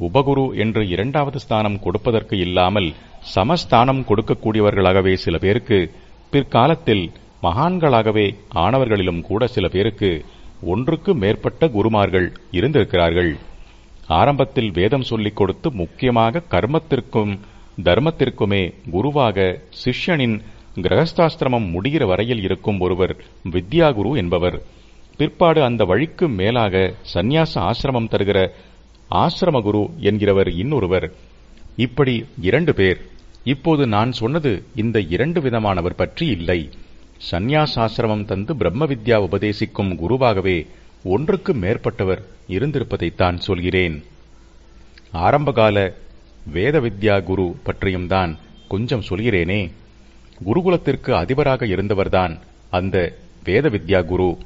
உபகுரு என்று இரண்டாவது ஸ்தானம் கொடுப்பதற்கு இல்லாமல் சமஸ்தானம் கொடுக்கக்கூடியவர்களாகவே சில பேருக்கு பிற்காலத்தில் மகான்களாகவே ஆனவர்களிலும் கூட சில பேருக்கு ஒன்றுக்கு மேற்பட்ட குருமார்கள் இருந்திருக்கிறார்கள். ஆரம்பத்தில் வேதம் சொல்லிக் கொடுத்து முக்கியமாக கர்மத்திற்கும் தர்மத்திற்குமே குருவாக சிஷ்யனின் கிரகஸ்தாசிரமம் முடிகிற வரையில் இருக்கும் ஒருவர் வித்யாகுரு என்பவர். பிற்பாடு அந்த வழிக்கு மேலாக சந்நியாச ஆசிரமம் தருகிற ஆசிரமகுரு என்கிறவர் இன்னொருவர். இப்படி இரண்டு பேர். இப்போது நான் சொன்னது இந்த இரண்டு விதமானவர் பற்றி இல்லை. சந்நியாசாசிரமம் தந்து பிரம்ம வித்யா உபதேசிக்கும் குருவாகவே ஒன்றுக்கு மேற்பட்டவர் இருந்திருப்பதைத்தான் சொல்கிறேன். ஆரம்பகால வேத வித்யா குரு பற்றியும் தான் கொஞ்சம் சொல்கிறேனே. குருகுலத்திற்கு அதிபராக இருந்தவர்தான் அந்த வேத வித்யா குரு.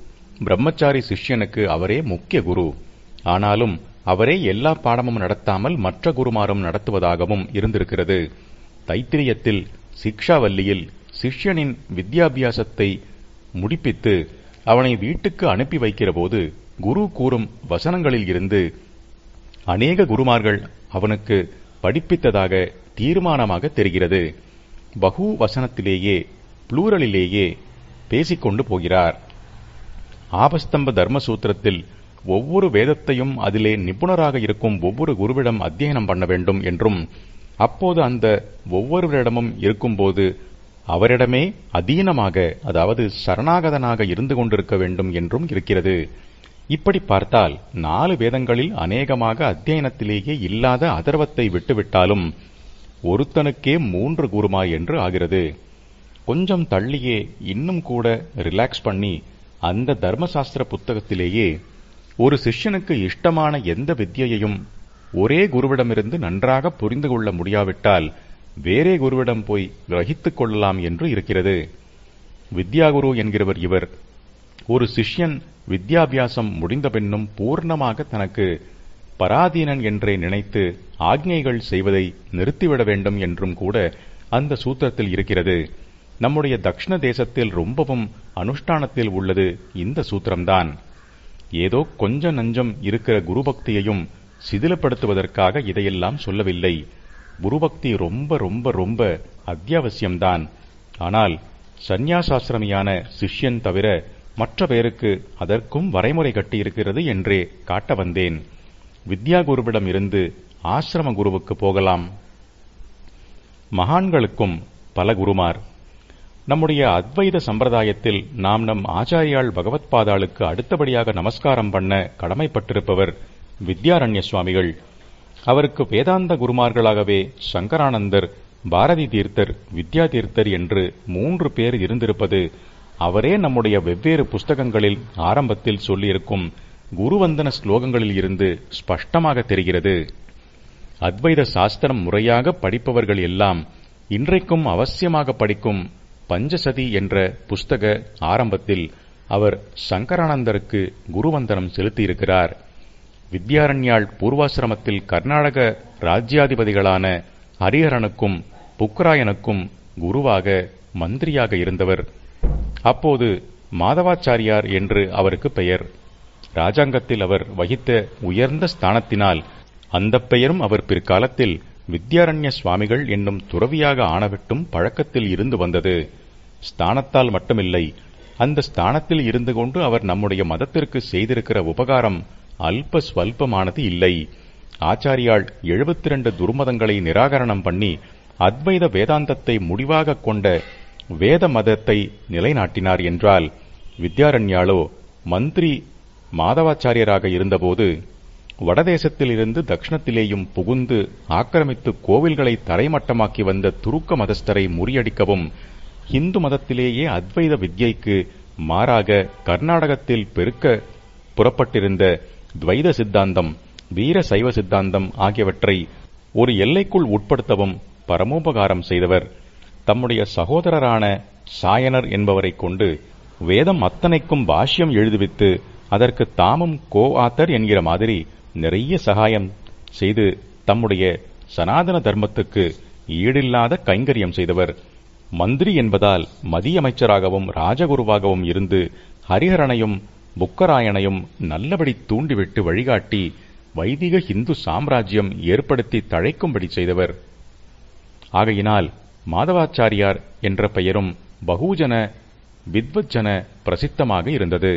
பிரம்மச்சாரி சிஷ்யனுக்கு அவரே முக்கிய குரு. ஆனாலும் அவரே எல்லா பாடமும் நடத்தாமல் மற்ற குருமாரும் நடத்துவதாகவும் இருந்திருக்கிறது. தைத்திரியத்தில் சிக்ஷாவல்லியில் சிஷ்யனின் வித்யாபியாசத்தை முடிப்பித்து அவனை வீட்டுக்கு அனுப்பி வைக்கிறபோது குரு கூறும் வசனங்களில் இருந்து அநேக குருமார்கள் அவனுக்கு படிப்பித்ததாக தீர்மானமாக தெரிகிறது. பகு வசனத்திலேயே புளூரலிலேயே பேசிக்கொண்டு போகிறார். ஆபஸ்தம்ப தர்மசூத்திரத்தில் ஒவ்வொரு வேதத்தையும் அதிலே நிபுணராக இருக்கும் ஒவ்வொரு குருவிடம் அத்தியனம் பண்ண வேண்டும் என்றும் அப்போது அந்த ஒவ்வொருவரிடமும் இருக்கும்போது அவரிடமே அதீனமாக அதாவது சரணாகதனாக இருந்து கொண்டிருக்க வேண்டும் என்றும் இருக்கிறது. இப்படி பார்த்தால் நாலு வேதங்களில் அநேகமாக அத்தியனத்திலேயே இல்லாத அதர்வத்தை விட்டுவிட்டாலும் ஒருத்தனுக்கே மூன்று குருமா என்று ஆகிறது. கொஞ்சம் தள்ளியே இன்னும் கூட ரிலாக்ஸ் பண்ணி அந்த தர்மசாஸ்திர புத்தகத்திலேயே ஒரு சிஷ்யனுக்கு இஷ்டமான எந்த வித்தியையும் ஒரே குருவிடமிருந்து நன்றாக புரிந்து கொள்ள முடியாவிட்டால் வேறே குருவிடம் போய் கிரகித்துக் கொள்ளலாம் என்று இருக்கிறது. வித்யாகுரு என்கிறவர் இவர். ஒரு சிஷ்யன் வித்யாபியாசம் முடிந்த பின்னும் பூர்ணமாக தனக்கு பராதீனன் என்றே நினைத்து ஆக்ஞைகள் செய்வதை நிறுத்திவிட வேண்டும் என்றும் கூட அந்த சூத்திரத்தில் இருக்கிறது. நம்முடைய தக்ஷண தேசத்தில் ரொம்பவும் அனுஷ்டானத்தில் உள்ளது இந்த சூத்திரம்தான். ஏதோ கொஞ்ச நஞ்சம் இருக்கிற குருபக்தியையும் சிதிலப்படுத்துவதற்காக இதையெல்லாம் சொல்லவில்லை. குருபக்தி ரொம்ப ரொம்ப ரொம்ப அத்தியாவசியம்தான். ஆனால் சந்நியாசாசிரமியான சிஷ்யன் தவிர மற்ற பேருக்கு அதற்கும் வரைமுறை கட்டியிருக்கிறது என்றே காட்ட வந்தேன். வித்யா குருவிடம் இருந்து ஆசிரம குருவுக்கு போகலாம். மகான்களுக்கும் பல குருமார். நம்முடைய அத்வைத சம்பிரதாயத்தில் நாம் நம் ஆச்சாரியால் பகவத்பாதாளுக்கு அடுத்தபடியாக நமஸ்காரம் பண்ண கடமைப்பட்டிருப்பவர் வித்யாரண்ய சுவாமிகள். அவருக்கு வேதாந்த குருமார்களாகவே சங்கரானந்தர் பாரதி தீர்த்தர் வித்யா தீர்த்தர் என்று மூன்று பேர் இருந்திருப்பது அவரே நம்முடைய வெவ்வேறு புஸ்தகங்களில் ஆரம்பத்தில் சொல்லியிருக்கும் குருவந்தன ஸ்லோகங்களில் இருந்து ஸ்பஷ்டமாக தெரிகிறது. அத்வைத சாஸ்திரம் முறையாக படிப்பவர்கள் எல்லாம் இன்றைக்கும் அவசியமாக படிக்கும் பஞ்சசதி என்ற புஸ்தக ஆரம்பத்தில் அவர் சங்கரானந்தருக்கு குருவந்தனம் செலுத்தியிருக்கிறார். வித்யாரண்யாள் பூர்வாசிரமத்தில் கர்நாடக ராஜ்யாதிபதிகளான ஹரிஹரனுக்கும் புக்ராயனுக்கும் குருவாக மந்திரியாக இருந்தவர். அப்போது மாதவாச்சாரியார் என்று அவருக்கு பெயர். ராஜாங்கத்தில் அவர் வகித்த உயர்ந்த ஸ்தானத்தினால் அந்த பெயரும் அவர் பிற்காலத்தில் வித்யாரண்ய சுவாமிகள் என்னும் துறவியாக ஆனவிட்டும் பழக்கத்தில் இருந்து வந்தது. ஸ்தானத்தால் மட்டுமில்லை அந்த ஸ்தானத்தில் இருந்து கொண்டு அவர் நம்முடைய மதத்திற்கு செய்திருக்கிற உபகாரம் அல்ப ஸ்வல்பமானது இல்லை. ஆச்சாரியால் எழுபத்தி ரெண்டு துர்மதங்களை நிராகரணம் பண்ணி அத்வைத வேதாந்தத்தை முடிவாக கொண்ட வேத மதத்தை நிலைநாட்டினார் என்றால் வித்யாரண்யாலோ மந்திரி மாதவாச்சாரியராக இருந்தபோது வடதேசத்தில் இருந்து தக்ஷணத்திலேயும் புகுந்து ஆக்கிரமித்து கோவில்களை தரைமட்டமாக்கி வந்த துருக்க மதஸ்தரை முறியடிக்கவும் இந்து மதத்திலேயே அத்வைத வித்யைக்கு மாறாக கர்நாடகத்தில் பெருக்க புறப்பட்டிருந்த துவைத சித்தாந்தம் வீர சைவ சித்தாந்தம் ஆகியவற்றை ஒரு எல்லைக்குள் உட்படுத்தவும் பரமோபகாரம் செய்தவர். தம்முடைய சகோதரரான சாயனர் என்பவரை கொண்டு வேதம் அத்தனைக்கும் பாஷ்யம் எழுதுவித்து அதற்கு தாமும் கோ ஆத்தர் என்கிற மாதிரி நிறைய சகாயம் செய்து தம்முடைய சனாதன தர்மத்துக்கு ஈடில்லாத கைங்கரியம் செய்தவர். மந்திரி என்பதால் மதியமைச்சராகவும் ராஜகுருவாகவும் இருந்து ஹரிஹரனையும் புக்கராயனையும் நல்லபடி தூண்டிவிட்டு வழிகாட்டி வைதிக இந்து சாம்ராஜ்யம் ஏற்படுத்தி தழைக்கும்படி செய்தவர். ஆகையினால் மாதவாச்சாரியார் என்ற பெயரும் பகுஜன வித்வஜன பிரசித்தமாக இருந்தது.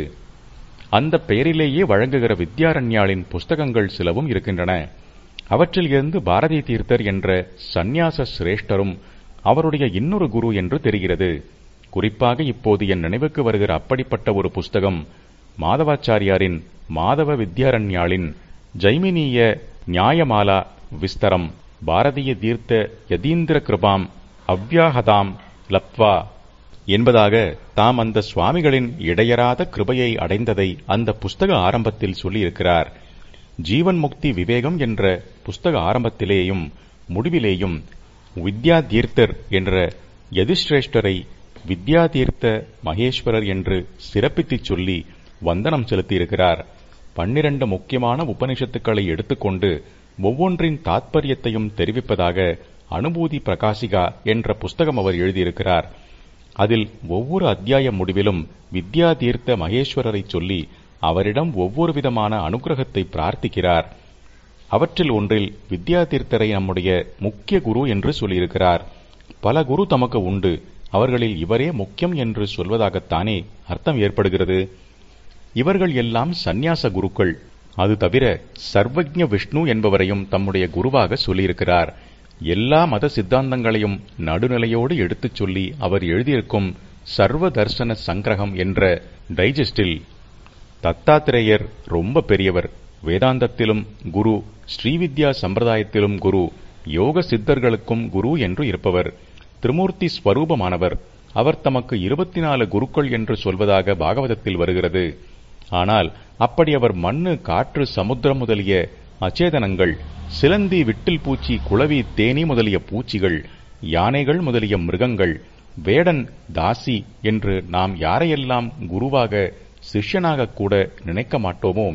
அந்த பெயரிலேயே வழங்குகிற வித்யாரண்யாளின் புஸ்தகங்கள் சிலவும் இருக்கின்றன. அவற்றில் இருந்து பாரதி தீர்த்தர் என்ற சந்நியாச சிரேஷ்டரும் அவருடைய இன்னொரு குரு என்று தெரிகிறது. குறிப்பாக இப்போது என் நினைவுக்கு வருகிற அப்படிப்பட்ட ஒரு புஸ்தகம் மாதவாச்சாரியாரின் மாதவ வித்யாரண்யாளின் ஜைமினிய நியாயமாலா விஸ்தரம் பாரதிய தீர்த்த யதீந்திர கிருபாம் அவ்யாஹதாம் லப்வா என்பதாக தாம் அந்த சுவாமிகளின் இடையராத கிருபையை அடைந்ததை அந்த புஸ்தக ஆரம்பத்தில் சொல்லியிருக்கிறார். ஜீவன் முக்தி விவேகம் என்ற புஸ்தக ஆரம்பத்திலேயும் முடிவிலேயும் வித்யா தீர்த்தர் என்ற யதிஸ்ரேஷ்டரை வித்யா தீர்த்த மகேஸ்வரர் என்று சிறப்பித்துச் சொல்லி வந்தனம் செலுத்தியிருக்கிறார். பன்னிரண்டு முக்கியமான உபனிஷத்துக்களை எடுத்துக்கொண்டு ஒவ்வொன்றின் தாத்பரியத்தையும் தெரிவிப்பதாக அனுபூதி பிரகாசிகா என்ற புஸ்தகம் அவர் எழுதியிருக்கிறார். அதில் ஒவ்வொரு அத்தியாய முடிவிலும் வித்யா தீர்த்த மகேஸ்வரரை சொல்லி அவரிடம் ஒவ்வொரு விதமான அனுகிரகத்தை பிரார்த்திக்கிறார். அவற்றில் ஒன்றில் வித்யா தீர்த்தரை நம்முடைய முக்கிய குரு என்று சொல்லியிருக்கிறார். பல குரு தமக்கு உண்டு. அவர்களில் இவரே முக்கியம் என்று சொல்வதாகத்தானே அர்த்தம் ஏற்படுகிறது. இவர்கள் எல்லாம் சந்நியாச குருக்கள். அது தவிர சர்வஜ விஷ்ணு என்பவரையும் தம்முடைய குருவாக சொல்லியிருக்கிறார். எல்லா மத சித்தாந்தங்களையும் நடுநிலையோடு எடுத்துச் சொல்லி அவர் எழுதியிருக்கும் சர்வ தர்சன சங்கிரகம் என்ற டைஜஸ்டில் தத்தாத்திரேயர் ரொம்ப பெரியவர். வேதாந்தத்திலும் குரு ஸ்ரீவித்யா சம்பிரதாயத்திலும் குரு யோக சித்தர்களுக்கும் குரு என்று இருப்பவர். திருமூர்த்தி ஸ்வரூபமானவர். அவர் தமக்கு இருபத்தி நாலு குருக்கள் என்று சொல்வதாக பாகவதத்தில் வருகிறது. ஆனால் அப்படி அவர் மண்ணு காற்று சமுத்திரம் முதலிய அச்சேதனங்கள் சிலந்தி விட்டில் பூச்சி குளவி தேனி முதலிய பூச்சிகள் யானைகள் முதலிய மிருகங்கள் வேடன் தாசி என்று நாம் யாரையெல்லாம் குருவாக சிஷ்யனாக கூட நினைக்க மாட்டோமோ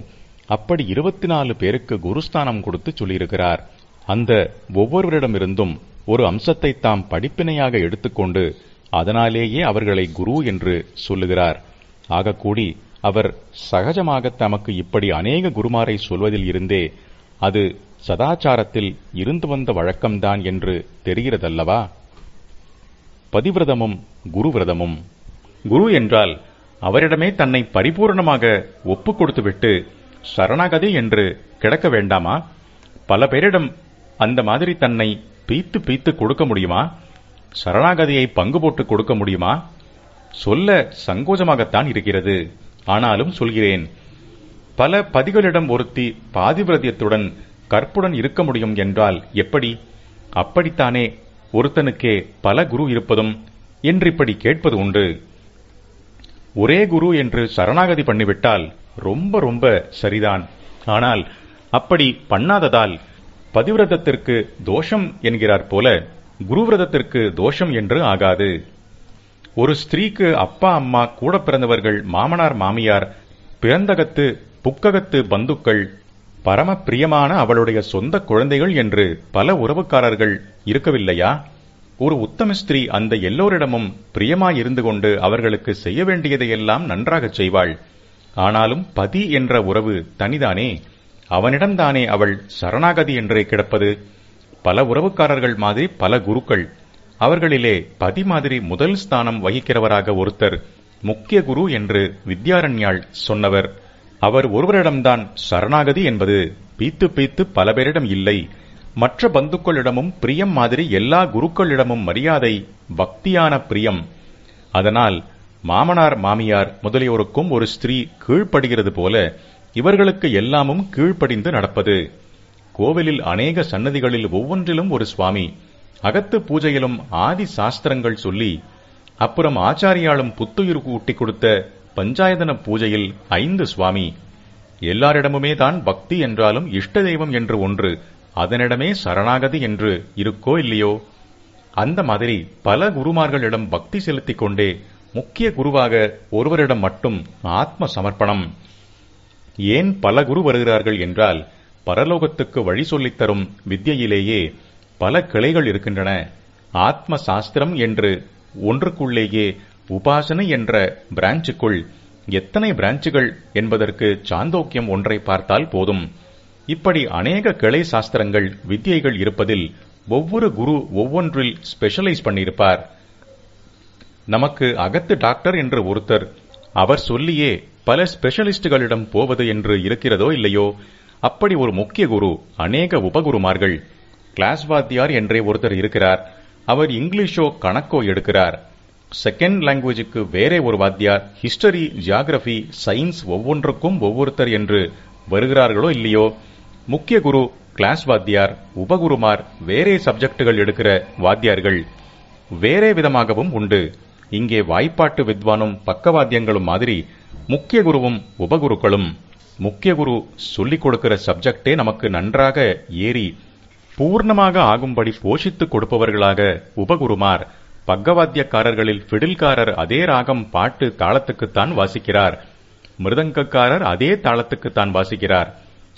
அப்படி இருபத்தி நாலு பேருக்கு குருஸ்தானம் கொடுத்து சொல்லியிருக்கிறார். அந்த ஒவ்வொருவரிடமிருந்தும் ஒரு அம்சத்தை தாம் படிப்பினையாக எடுத்துக்கொண்டு அதனாலேயே அவர்களை குரு என்று சொல்லுகிறார். ஆகக்கூடி அவர் சகஜமாக தமக்கு இப்படி அநேக குருமாரை சொல்வதில் இருந்தே அது சதாச்சாரத்தில் இருந்து வந்த வழக்கம்தான் என்று தெரிகிறதல்லவா? பதிவிரதமும் குருவிரதமும். குரு என்றால் அவரிடமே தன்னை பரிபூர்ணமாக ஒப்புக் கொடுத்துவிட்டு சரணாகதி என்று கிடக்க வேண்டாமா? பல பேரிடம் அந்த மாதிரி தன்னை பீத்து பீத்து கொடுக்க முடியுமா? சரணாகதியை பங்கு போட்டு கொடுக்க முடியுமா? சொல்ல சங்கோஜமாகத்தான் இருக்கிறது. ஆனாலும் சொல்கிறேன் பல பதிகளிடம் ஒருத்தி பாதிவிரதியத்துடன் கற்புடன் இருக்க முடியும் என்றால் எப்படி? அப்படித்தானே ஒருத்தனுக்கே பல குரு இருப்பதும் என்று இப்படி கேட்பது உண்டு. ஒரே குரு என்று சரணாகதி பண்ணிவிட்டால் ரொம்ப ரொம்ப சரிதான். ஆனால் அப்படி பண்ணாததால் பதிவிரதத்திற்கு தோஷம் என்கிறார் போல குருவிரதத்திற்கு தோஷம் என்று ஆகாது. ஒரு ஸ்திரீக்கு அப்பா அம்மா கூட பிறந்தவர்கள் மாமனார் மாமியார் பிறந்தகத்து புக்ககத்து பந்துக்கள் பரம பிரியமான அவளுடைய சொந்த குழந்தைகள் என்று பல உறவுக்காரர்கள் இருக்கவில்லையா? ஒரு உத்தமஸ்திரீ அந்த எல்லோரிடமும் பிரியமாயிருந்து கொண்டு அவர்களுக்கு செய்ய வேண்டியதையெல்லாம் நன்றாகச் செய்வாள். ஆனாலும் பதி என்ற உறவு தனிதானே. அவனிடம்தானே அவள் சரணாகதி என்றே கிடப்பது. பல உறவுக்காரர்கள் மாதிரி பல குருக்கள். அவர்களிலே பதி மாதிரி முதல் ஸ்தானம் வகிக்கிறவராக ஒருத்தர் முக்கிய குரு என்று வித்யாரண்யாள் சொன்னவர். அவர் ஒருவரிடம்தான் சரணாகதி என்பது பீத்து பீத்து பல பேரிடம் இல்லை. மற்ற பந்துக்களிடமும் பிரியம் மாதிரி எல்லா குருக்களிடமும் மரியாதை பக்தியான பிரியம். அதனால் மாமனார் மாமியார் முதலியோருக்கும் ஒரு ஸ்திரீ கீழ்ப்படுகிறது போல இவர்களுக்கு எல்லாமும் கீழ்ப்படிந்து நடப்பது. கோவிலில் அநேக சன்னதிகளில் ஒவ்வொன்றிலும் ஒரு சுவாமி அகத்து பூஜையிலும் ஆதி சாஸ்திரங்கள் சொல்லி அப்புறம் ஆச்சாரியாலும் புத்துயிர் கூட்டி கொடுத்த பஞ்சாயதன பூஜையில் ஐந்து சுவாமி. எல்லாரிடமுமே தான் பக்தி என்றாலும் இஷ்ட தெய்வம் என்று ஒன்று அதனிடமே சரணாகதி என்று இருக்கோ இல்லையோ? அந்த மாதிரி பல குருமார்களிடம் பக்தி செலுத்திக் கொண்டே முக்கிய குருவாக ஒருவரிடம் மட்டும் ஆத்ம சமர்ப்பணம். ஏன் பல குரு வருகிறார்கள் என்றால் பரலோகத்துக்கு வழி சொல்லித் தரும் பல கிளைகள் இருக்கின்றன. ஆத்ம சாஸ்திரம் என்று ஒன்றுக்குள்ளேயே உபாசனை என்ற பிரான்ச்சுக்குள் எத்தனை பிரான்ச்சுகள் என்பதற்கு சாந்தோக்கியம் ஒன்றை பார்த்தால் போதும். இப்படி அநேக கிளை சாஸ்திரங்கள் வித்தியைகள் இருப்பதில் ஒவ்வொரு குரு ஒவ்வொன்றில் ஸ்பெஷலைஸ் பண்ணியிருப்பார். நமக்கு அகத்து டாக்டர் என்று ஒருத்தர் அவர் சொல்லியே பல ஸ்பெஷலிஸ்டுகளிடம் போவது என்று இருக்கிறதோ இல்லையோ? அப்படி ஒரு முக்கிய குரு அநேக உபகுருமார்கள் கிளாஸ் வாத்தியார் என்றே ஒருத்தர் இருக்கிறார். அவர் இங்கிலீஷோ கணக்கோ எடுக்கிறார். செகண்ட் லாங்குவேஜுக்கு வேறே ஒரு வாத்தியார் ஹிஸ்டரி ஜியாகிரபி சயின்ஸ் ஒவ்வொன்றுக்கும் ஒவ்வொருத்தர் என்று வருகிறார்களோ இல்லையோ முக்கிய குரு கிளாஸ் வாத்தியார் உபகுருமார் வேறே சப்ஜெக்டுகள் எடுக்கிற வாத்தியார்கள் வேறே விதமாகவும் உண்டு. இங்கே வாய்ப்பாட்டு வித்வானும் பக்கவாத்தியங்களும் மாதிரி முக்கிய குருவும் உபகுருக்களும் முக்கிய குரு சொல்லிக் கொடுக்கிற சப்ஜெக்டே நமக்கு நன்றாக ஏறி பூர்ணமாக ஆகும்படி போஷித்துக் கொடுப்பவர்களாக உபகுருமார் பக்கவாத்தியக்காரர்களில் ஃபிடில்காரர் அதே ராகம் பாட்டு தாளத்துக்குத்தான் வாசிக்கிறார். மிருதங்கக்காரர் அதே தாளத்துக்குத்தான் வாசிக்கிறார்.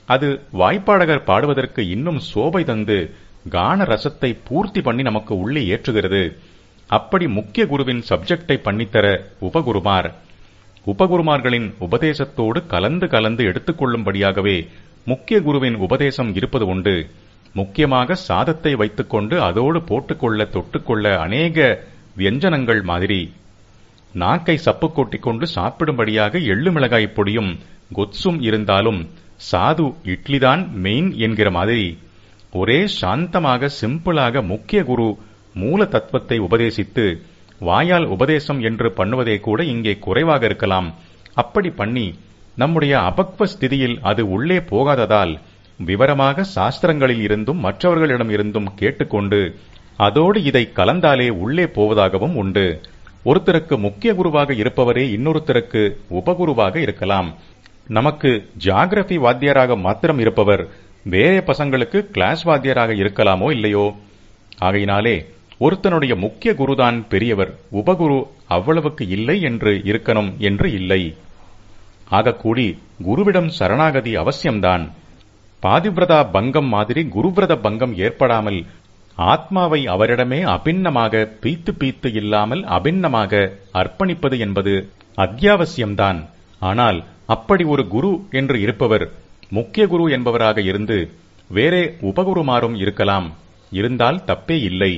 அது வாய்ப்பாடகர் பாடுவதற்கு இன்னும் சோபை தந்து கான ரசத்தை பூர்த்தி பண்ணி நமக்கு உள்ளே ஏற்றுகிறது. அப்படி முக்கிய குருவின் சப்ஜெக்டை பண்ணித்தர உபகுருமார். உபகுருமார்களின் உபதேசத்தோடு கலந்து கலந்து எடுத்துக்கொள்ளும்படியாகவே முக்கிய குருவின் உபதேசம் இருப்பது உண்டு. முக்கியமாக சாதத்தை வைத்துக்கொண்டு அதோடு போட்டுக்கொள்ள தொட்டுக்கொள்ள அநேக வியஞ்சனங்கள் மாதிரி. நாக்கை சப்பு கொண்டு சாப்பிடும்படியாக எள்ளு மிளகாய் பொடியும் கொத்சும் இருந்தாலும் சாது இட்லிதான் மெயின் என்கிற மாதிரி. ஒரே சாந்தமாக சிம்பிளாக முக்கிய குரு மூல தத்துவத்தை உபதேசித்து வாயால் உபதேசம் என்று பண்ணுவதே கூட இங்கே குறைவாக இருக்கலாம். அப்படி பண்ணி நம்முடைய அபக்வ ஸ்திதியில் அது உள்ளே போகாததால் விவரமாக சாஸ்திரங்களில் இருந்தும் மற்றவர்களிடம் இருந்தும் கேட்டுக்கொண்டு அதோடு இதை கலந்தாலே உள்ளே போவதாகவும் உண்டு. ஒருத்தருக்கு முக்கிய குருவாக இருப்பவரே இன்னொருத்தருக்கு உபகுருவாக இருக்கலாம். நமக்கு ஜாகிரபி வாத்தியராக மாத்திரம் இருப்பவர் வேறே பசங்களுக்கு கிளாஸ் வாத்தியராக இருக்கலாமோ இல்லையோ? ஆகையினாலே ஒருத்தனுடைய முக்கிய குருதான் பெரியவர் உபகுரு அவ்வளவுக்கு இல்லை என்று இருக்கணும் என்று இல்லை. ஆகக்கூடி குருவிடம் சரணாகதி அவசியம்தான். பாதிவிரதா பங்கம் மாதிரி குருவிரத பங்கம் ஏற்படாமல் ஆத்மாவை அவரிடமே அபிண்ணமாக பீத்து பீத்து இல்லாமல் அபிண்ணமாக அர்ப்பணிப்பது என்பது அத்தியாவசியம்தான். ஆனால் அப்படி ஒரு குரு என்று இருப்பவர் முக்கிய குரு என்பவராக இருந்து வேறே உபகுருமாரும் இருக்கலாம். இருந்தால் தப்பே இல்லை.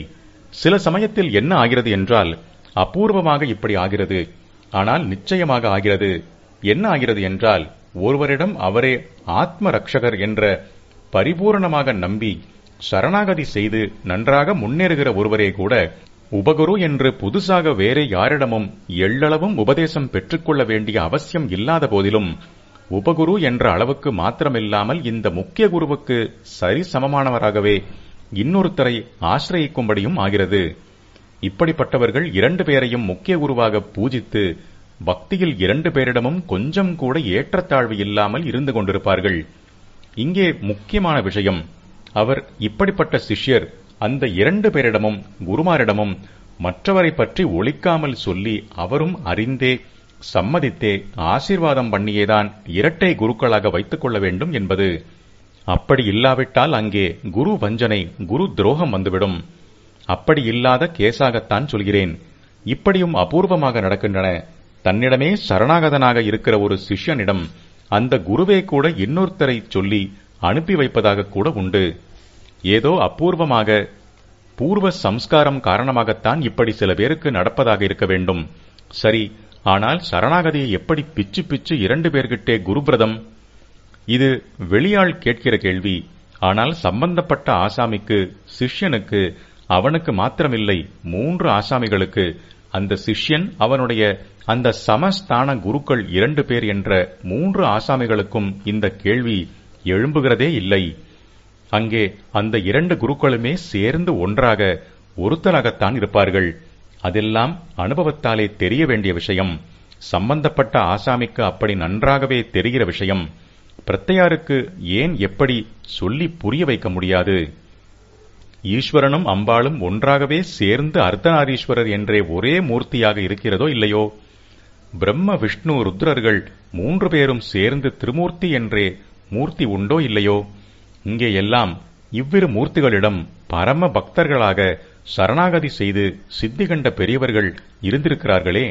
சில சமயத்தில் என்ன ஆகிறது என்றால் அபூர்வமாக இப்படி ஆகிறது. ஆனால் நிச்சயமாக ஆகிறது. என்ன ஆகிறது என்றால் ஒருவரிடம் அவரே ஆத்ம ரக்ஷகர் என்ற பரிபூரணமாக நம்பி சரணாகதி செய்து நன்றாக முன்னேறுகிற ஒருவரே கூட உபகுரு என்று புதுசாக வேறே யாரிடமும் எள்ளளவும் உபதேசம் பெற்றுக்கொள்ள வேண்டிய அவசியம் இல்லாத போதிலும் உபகுரு என்ற அளவுக்கு மாத்திரமில்லாமல் இந்த முக்கிய குருவுக்கு சரி சமமானவராகவே இன்னொருத்தரை ஆசிரயிக்கும்படியும் ஆகிறது. இப்படிப்பட்டவர்கள் இரண்டு பேரையும் முக்கிய குருவாக பூஜித்து பக்தியில் இரண்டு பேரிடமும் கொஞ்சம் கூட ஏற்றத்தாழ்வு இல்லாமல் இருந்து கொண்டிருப்பார்கள். இங்கே முக்கியமான விஷயம் அவர் இப்படிப்பட்ட சிஷ்யர் அந்த இரண்டு பேரிடமும் குருமாரிடமும் மற்றவரை பற்றி ஒழிக்காமல் சொல்லி அவரும் அறிந்தே சம்மதித்தே ஆசீர்வாதம் பண்ணியேதான் இரட்டை குருக்களாக வைத்துக் கொள்ள வேண்டும் என்பது. அப்படி இல்லாவிட்டால் அங்கே குரு வஞ்சனை குரு துரோகம் வந்துவிடும். அப்படி இல்லாத கேசாகத்தான் சொல்கிறேன். இப்படியும் அபூர்வமாக நடக்கின்றன. தன்னிடமே சரணாகதனாக இருக்கிற ஒரு சிஷ்யனிடம் அந்த குருவே கூட இன்னொருத்தரை சொல்லி அனுப்பி வைப்பதாக கூட உண்டு. ஏதோ அபூர்வமாக பூர்வ சம்ஸ்காரம் காரணமாகத்தான் இப்படி சில பேருக்கு நடப்பதாக இருக்க வேண்டும். சரி ஆனால் சரணாகதியை எப்படி பிச்சு பிச்சு இரண்டு பேர்கிட்டே குருபிரதம் இது வெளியாள் கேட்கிற கேள்வி. ஆனால் சம்பந்தப்பட்ட ஆசாமிக்கு சிஷ்யனுக்கு அவனுக்கு மாத்திரமில்லை மூன்று ஆசாமிகளுக்கு அந்த சிஷ்யன் அவனுடைய அந்த சமஸ்தான குருக்கள் இரண்டு பேர் என்ற மூன்று ஆசாமிகளுக்கும் இந்த கேள்வி எழும்புகிறதே இல்லை. அங்கே அந்த இரண்டு குருக்களுமே சேர்ந்து ஒன்றாக ஒருத்தனாகத்தான் இருப்பார்கள். அதெல்லாம் அனுபவத்தாலே தெரிய வேண்டிய விஷயம். சம்பந்தப்பட்ட ஆசாமிக்கு அப்படி நன்றாகவே தெரிகிற விஷயம். பிரத்தையாருக்கு ஏன் எப்படி சொல்லி புரிய வைக்க முடியாது? ஈஸ்வரனும் அம்பாளும் ஒன்றாகவே சேர்ந்து அர்த்தநாரீஸ்வரர் என்றே ஒரே மூர்த்தியாக இருக்கிறதோ இல்லையோ? பிரம்ம விஷ்ணு ருத்ரர்கள் மூன்று பேரும் சேர்ந்து திருமூர்த்தி என்றே மூர்த்தி உண்டோ இல்லையோ? இங்கே எல்லாம் இவ்விரு மூர்த்திகளிடம் பரம பக்தர்களாக சரணாகதி செய்து சித்தி கண்ட பெரியவர்கள் இருந்திருக்கிறார்களே.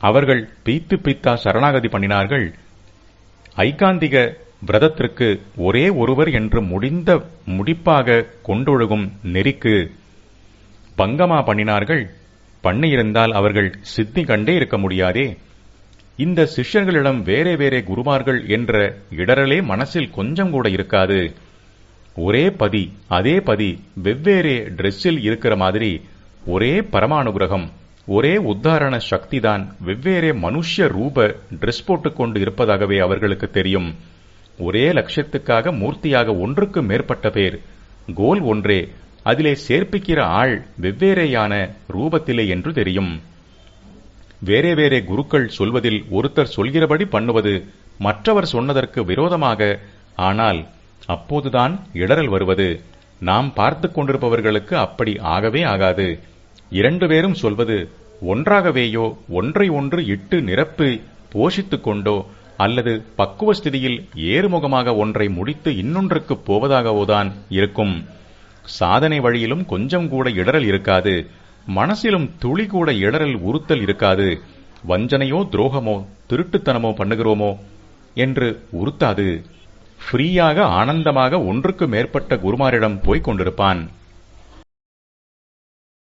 அவர்கள் பீத்து பீத்தா சரணாகதி பண்ணினார்கள். ஐகாந்திக விரதத்திற்கு ஒரே ஒருவர் என்று முடிந்த முடிப்பாக கொண்டொழுகும் நெறிக்கு பங்கமா பண்ணினார்கள். பண்ணியிருந்தால் அவர்கள் சித்தி கண்டே இருக்க முடியாதே. இந்த சிஷ்யர்களிடம் வேறே வேறே குருமார்கள் என்ற இடரலே மனசில் கொஞ்சம் கூட இருக்காது. ஒரே பதி அதே பதி வெவ்வேறே ட்ரெஸ்ஸில் இருக்கிற மாதிரி ஒரே பரமானுகிரகம் ஒரே உத்தாரண சக்திதான் வெவ்வேறே மனுஷ்ய ரூப ட்ரெஸ் போட்டுக்கொண்டு இருப்பதாகவே அவர்களுக்கு தெரியும். ஒரே லட்சியத்துக்காக மூர்த்தியாக ஒன்றுக்கு மேற்பட்ட பேர். கோல் ஒன்றே அதிலே சேர்ப்பிக்கிற ஆள் வெவ்வேறேயான ரூபத்திலே என்று தெரியும். வேறே வேறே குருக்கள் சொல்வதில் ஒருத்தர் சொல்கிறபடி பண்ணுவது மற்றவர் சொன்னதற்கு விரோதமாக ஆனால் அப்போதுதான் இடரல் வருவது. நாம் பார்த்து கொண்டிருப்பவர்களுக்கு அப்படி ஆகவே ஆகாது. இரண்டு பேரும் சொல்வது ஒன்றாகவேயோ ஒன்றை ஒன்று இட்டு நிரப்பி போஷித்துக் கொண்டோ அல்லது பக்குவ ஸ்திதியில் ஏறுமுகமாக ஒன்றை முடித்து இன்னொன்றுக்கு போவதாகவோதான் இருக்கும். சாதனை வழியிலும் கொஞ்சம் கூட இடரல் இருக்காது. மனசிலும் துளி கூட இடரல் உறுத்தல் இருக்காது. வஞ்சனையோ துரோகமோ திருட்டுத்தனமோ பண்ணுகிறோமோ என்று உறுத்தாது. ஃப்ரீயாக ஆனந்தமாக ஒன்றுக்கு மேற்பட்ட குருமாரிடம் போய்க் கொண்டிருப்பான்.